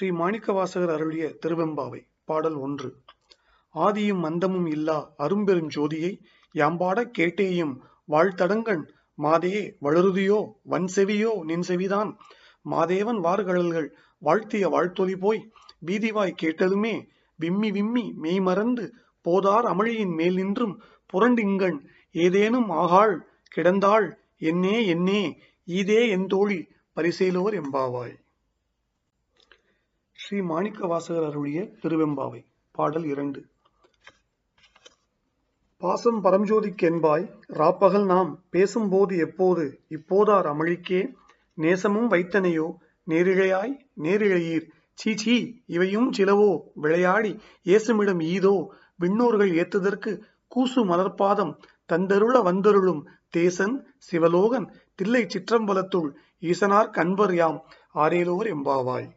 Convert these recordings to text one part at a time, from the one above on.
ஸ்ரீ மாணிக்கவாசகர் அருளிய திருவெம்பாவை பாடல் ஒன்று. ஆதியும் மந்தமும் இல்லா அரும்பெரும் ஜோதியை யாம்பாட கேட்டேயும் வாழ்த்தடங்கண் மாதையே வளருதியோ வன்செவியோ நின் செவிதான். மாதேவன் வார்கழல்கள் வாழ்த்திய வாழ்த்தொலி போய் வீதிவாய் கேட்டதுமே விம்மி விம்மி மெய்மறந்து போதார் அமளியின் மேல் நின்றும் புரண்டிங்கண் ஏதேனும் ஆகாள் கிடந்தாள் என்னே என்னே ஈதே என் தோழி பரிசேலோர் எம்பாவாய். ஸ்ரீ மாணிக்க வாசகர் அருளிய திருவெம்பாவை பாடல் இரண்டு. பாசம் பரஞ்சோதிக்கு என்பாய் ராப்பகல் நாம் பேசும்போது எப்போது இப்போதார் அமளிக்கே நேசமும் வைத்தனையோ நேரிழையாய் நேரிழையீர். சீச்சி இவையும் சிலவோ விளையாடி ஏசுமிடம் ஈதோ விண்ணோர்கள் ஏத்துதற்கு கூசு மலர்பாதம் தந்தருள வந்தருளும் தேசன் சிவலோகன் தில்லை சிற்றம்பலத்துள் ஈசனார் கண்பர் யாம் ஆரேலோர் எம்பாவாய்.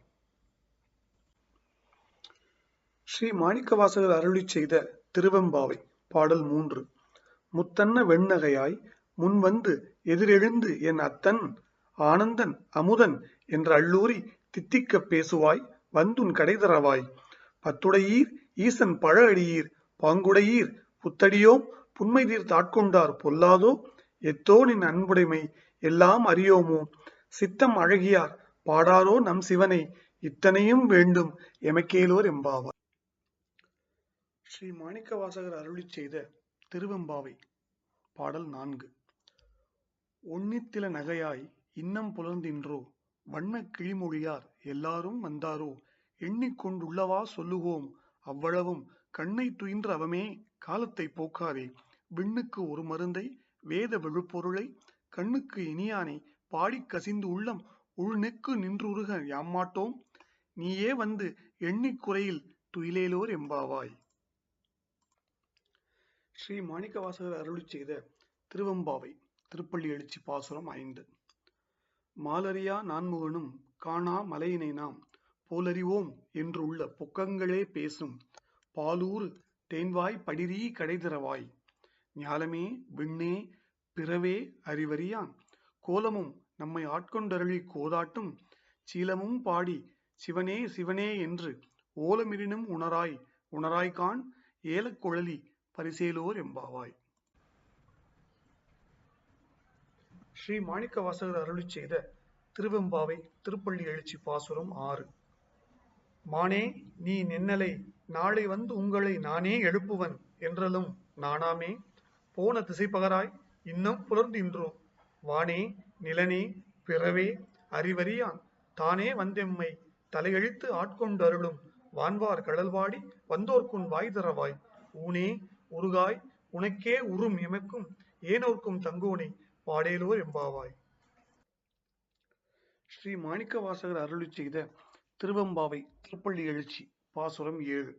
ஸ்ரீ மாணிக்கவாசகர் அருளிச் செய்த திருவெம்பாவை பாடல் மூன்று. முத்தன்ன வெண்ணகையாய் முன்வந்து எதிரெழுந்து என் அத்தன் ஆனந்தன் அமுதன் என்ற அள்ளூரி தித்திக்கப் பேசுவாய் வந்துன் கடைதரவாய். பத்துடையீர் ஈசன் பழ அடியீர் பாங்குடையீர் புத்தடியோம் புன்மைதீர் தாட்கொண்டார் பொல்லாதோ? எத்தோ நின் அன்புடைமை எல்லாம் அறியோமோ? சித்தம் அழகியார் பாடாரோ நம் சிவனை இத்தனையும் வேண்டும் எமக்கேலோர் எம்பாவார். ஸ்ரீ மாணிக்கவாசகர் அருளிச் செய்த திருவெம்பாவை பாடல் நான்கு. ஒன்னித்தில நகையாய் இன்னம் புலர்ந்தின்றோ வண்ணக் கிளிமொழியார் எல்லாரும் வந்தாரோ எண்ணிக்கொண்டுள்ளவா சொல்லுவோம் அவ்வளவும் கண்ணை துயின்ற அவமே காலத்தை போக்காதே விண்ணுக்கு ஒரு மருந்தை வேத விழுப்பொருளை கண்ணுக்கு இனியானை பாடிக் கசிந்து உள்ளம் உள்நெக்கு நின்றுருக யாமாட்டோம் நீயே வந்து எண்ணிக்குறையில் துயிலேலோர் எம்பாவாய். ஸ்ரீ மாணிக்கவாசகர் அருளி செய்த திருவெம்பாவை திருப்பள்ளி எழுச்சி பாசுரம் ஐந்து. மாலரியா நான்முகனும் காணா மலையினை நாம் போலறிவோம் என்றுள்ள பொக்கங்களே பேசும் பாலூர் தேன்வாய் படிரீ கடைதிரவாய் ஞாலமே விண்ணே பிறவே அறிவறியான். கோலமும் நம்மை ஆட்கொண்டருளி கோதாட்டும். சீலமும் பாடி சிவனே சிவனே என்று ஓலமிரினும் உணராய் உணராய்கான் ஏலக்குழலி பரிசேலோர் எம்பாவாய் ஸ்ரீ மாணிக்க வாசகர் அருளி செய்த திருவெம்பாவை திருப்பள்ளி எழுச்சி பாசுரம் ஆறு. மானே நீ நின்னலை நாளை வந்து உங்களை நானே எழுப்புவன் என்றலும் நானாமே. போன திசை பகராய் இன்னும் புலர்ந்தின்றோ வானே நிலனே பிறவே அறிவறியான் தானே வந்தெம்மை தலையெழுத்து ஆட்கொண்டருளும் வான்வார் கடல்வாடி வந்தோர்க்குன் வாய் தரவாய் ஊனே உருகாய் உனக்கே உறும் எமக்கும் ஏனோர்க்கும் தங்குவனை பாடேலோர் எம்பாவாய். ஸ்ரீ மாணிக்க வாசகர் அருளி செய்த திருவம்பாவை திருப்பள்ளி எழுச்சி பாசுரம் ஏழு.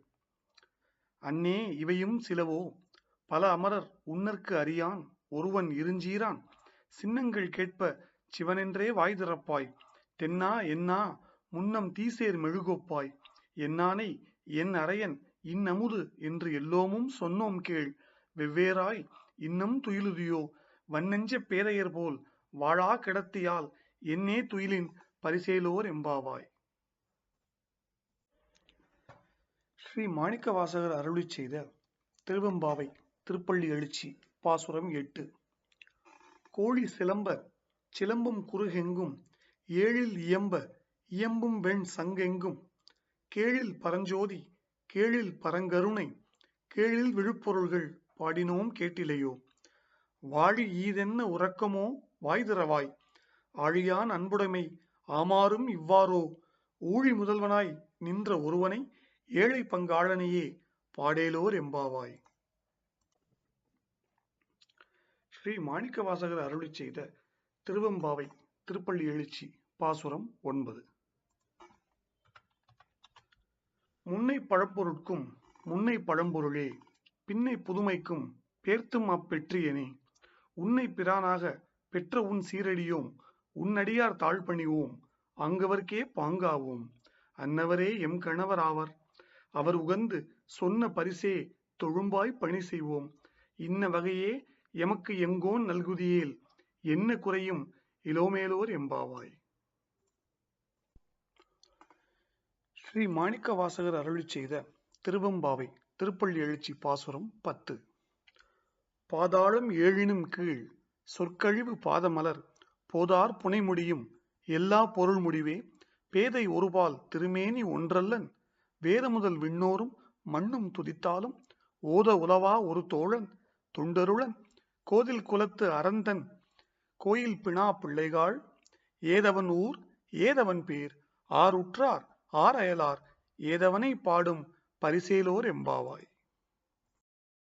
அன்னே இவையும் சிலவோ பல அமரர் உன்னற்கு அறியான் ஒருவன் இருஞ்சீரான் சின்னங்கள் கேட்ப சிவனென்றே வாய் திறப்பாய். தென்னா என்னா முன்னம் தீசேர் மெழுகோப்பாய். என்னானை என் அரையன் இன்னமுது என்று எல்லோமும் சொன்னோம் கேள். வெவ்வேறாய் இன்னும் துயிலுதியோ? வன்னெஞ்ச பேரையர் போல் வாழா கிடத்தியால் என்னே துயிலின் பரிசேலோர் எம்பாவாய். ஸ்ரீ மாணிக்க வாசகர் அருளி செய்த திருவெம்பாவை திருப்பள்ளி எழுச்சி பாசுரம் எட்டு. கோழி சிலம்ப சிலம்பும் குறுகெங்கும் ஏழில் இயம்ப இயம்பும் வெண் சங்கெங்கும் கேழில் பரஞ்சோதி கேழில் பரங்கருணை கேழில் விழுப்பொருள்கள் பாடினோம் கேட்டிலையோ. வாழி ஈதென்ன உறக்கமோ? வாய்திரவாய் ஆழியான் அன்புடைமை ஆமாறும் இவ்வாறோ. ஊழி முதல்வனாய் நின்ற ஒருவனை ஏழை பங்காளனையே பாடேலோர் எம்பாவாய். ஸ்ரீ மாணிக்க வாசகர் அருளி செய்த திருவெம்பாவை திருப்பள்ளி எழுச்சி பாசுரம் ஒன்பது. முன்னை பழப்பொருட்கும் முன்னை பழம்பொருளே பின்னை புதுமைக்கும் பேர்த்தும் அப்பெற்றியனே உன்னை பிரானாக பெற்ற உன் சீரடியோம் உன்னடியார் தாழ்பணிவோம் அங்கவர்க்கே பாங்காவோம். அன்னவரே எம் கணவர் ஆவர். அவர் உகந்து சொன்ன பரிசே தொழும்பாய் பணி செய்வோம். இன்ன வகையே எமக்கு எங்கோன் நல்குதியேல் என்ன குறையும் இலோமேலோர் எம்பாவாய். ஸ்ரீ மாணிக்க வாசகர் அருளி செய்த திருவெம்பாவை திருப்பள்ளி எழுச்சி பாசுரம் பத்து. பாதாளம் ஏழினும் கீழ் சொற்கழிவு பாதமலர் போதார் புனைமுடியும் எல்லா பொருள் முடிவே பேதை ஒருபால் திருமேனி ஒன்றல்லன் வேத முதல் விண்ணோரும் மண்ணும் துதித்தாலும் ஓத உலவா ஒரு தோழன் துண்டருளன் கோதில் குலத்து அரந்தன் கோயில் பிணா பிள்ளைகாள் ஏதவன் ஊர் ஏதவன் பேர் ஆர் உற்றார் ஆர் அயலார் ஏதவனை பாடும் பரிசேலோர் எம்பாவாய்